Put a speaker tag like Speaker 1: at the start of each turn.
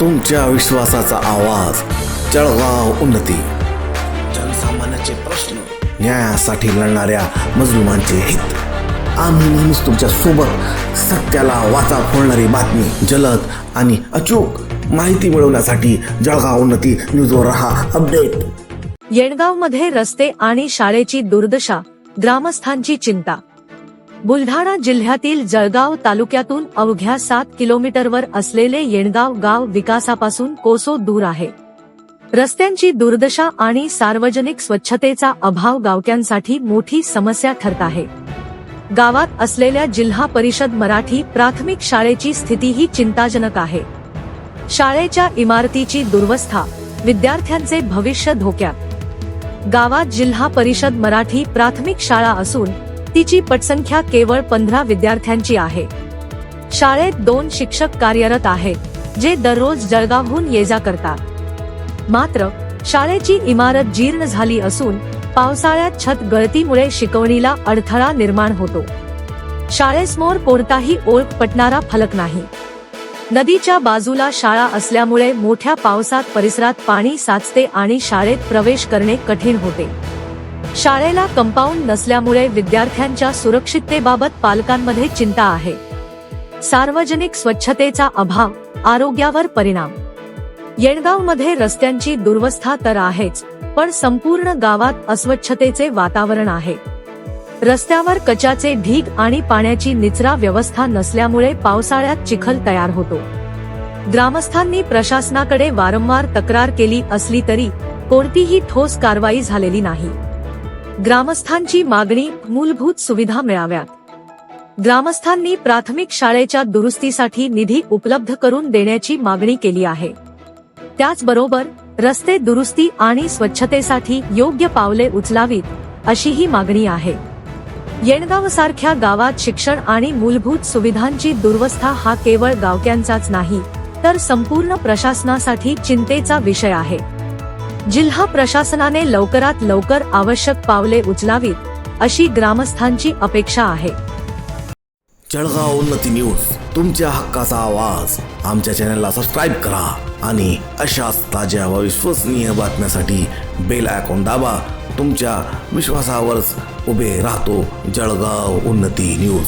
Speaker 1: तुमच्या विश्वासाचा आवाज. जळगाव उन्नती. जनसामान्याचे प्रश्न न्यायासाठी लढणाऱ्या मजलुमांचे हित. आम्ही नेहमीच तुमच्यासोबत सत्याला वाचा फोडणारी बातमी जलद आणि अचूक माहिती मिळवण्यासाठी जळगाव उन्नती न्यूजवर रहा अपडेट.
Speaker 2: येणगावमध्ये रस्ते आणि शाळेची दुर्दशा ग्रामस्थांची चिंता. बुलढाणा जिल्ह्यातील जळगाव तालुक्यातून अवघ्या सात किलोमीटरवर असलेले येणगाव गाव विकासापासून कोसो दूर आहे. रस्त्यांची दुर्दशा आणि सार्वजनिक स्वच्छतेचा अभाव गावक्यांसाठी मोठी समस्या ठरत आहे. गावात असलेल्या जिल्हा परिषद मराठी प्राथमिक शाळेची स्थितीही चिंताजनक आहे. शाळेच्या इमारतीची दुर्वस्था विद्यार्थ्यांचे भविष्य धोक्यात. गावात जिल्हा परिषद मराठी प्राथमिक शाळा असून तिची पटसंख्या केवळ पंधरा विद्यार्थ्यांची आहे. शाळेत दोन शिक्षक कार्यरत आहेत जे दररोज जळगावहून ये जा करतात. मात्र शाळेची इमारत जीर्ण झाली असून पावसाळ्यात छत गळतीमुळे शिकवणीला अडथळा निर्माण होतो. शाळेसमोर कोणताही ओळख पटणारा फलक नाही. नदीच्या बाजूला शाळा असल्यामुळे मोठ्या पावसात परिसरात पाणी साचते आणि शाळेत प्रवेश करणे कठीण होते. शाळेला कंपाऊंड नसल्यामुळे विद्यार्थ्यांच्या सुरक्षिततेबाबत पालकांमध्ये चिंता आहे. सार्वजनिक स्वच्छतेचा अभाव आरोग्यावर परिणाम. येणगावमध्ये रस्त्यांची दुर्वस्था तर आहेच पण संपूर्ण गावात अस्वच्छतेचे वातावरण आहे. रस्त्यावर कचाचे ढीग आणि पाण्याची निचरा व्यवस्था नसल्यामुळे पावसाळ्यात चिखल तयार होतो. ग्रामस्थांनी प्रशासनाकडे वारंवार तक्रार केली असली तरी कोणतीही ठोस कारवाई झालेली नाही. ग्रामस्थांची मागणी मूलभूत सुविधा मिळाव्यात. ग्रामस्थांनी प्राथमिक शाळेच्या दुरुस्तीसाठी निधी उपलब्ध करून देण्याची मागणी केली आहे. त्याचबरोबर रस्ते दुरुस्ती आणि स्वच्छतेसाठी योग्य पावले उचलावीत अशीही मागणी आहे. येणगाव सारख्या गावात शिक्षण आणि मूलभूत सुविधांची दुर्वस्था हा केवळ गावक्यांचाच नाही तर संपूर्ण प्रशासनासाठी चिंतेचा विषय आहे. जिल्हा प्रशासनाने लवकरात लवकर आवश्यक पावले उचलावीत अशी ग्रामस्थांची अपेक्षा आहे.
Speaker 1: जळगाव उन्नती न्यूज तुमच्या हक्काचा आवाज. आमच्या चॅनलला सबस्क्राईब करा आणि अशाच ताज्या व विश्वसनीय बातम्यासाठी बेल आयकॉन दाबा. तुमच्या विश्वासावरच उभे राहतो जळगाव उन्नती न्यूज.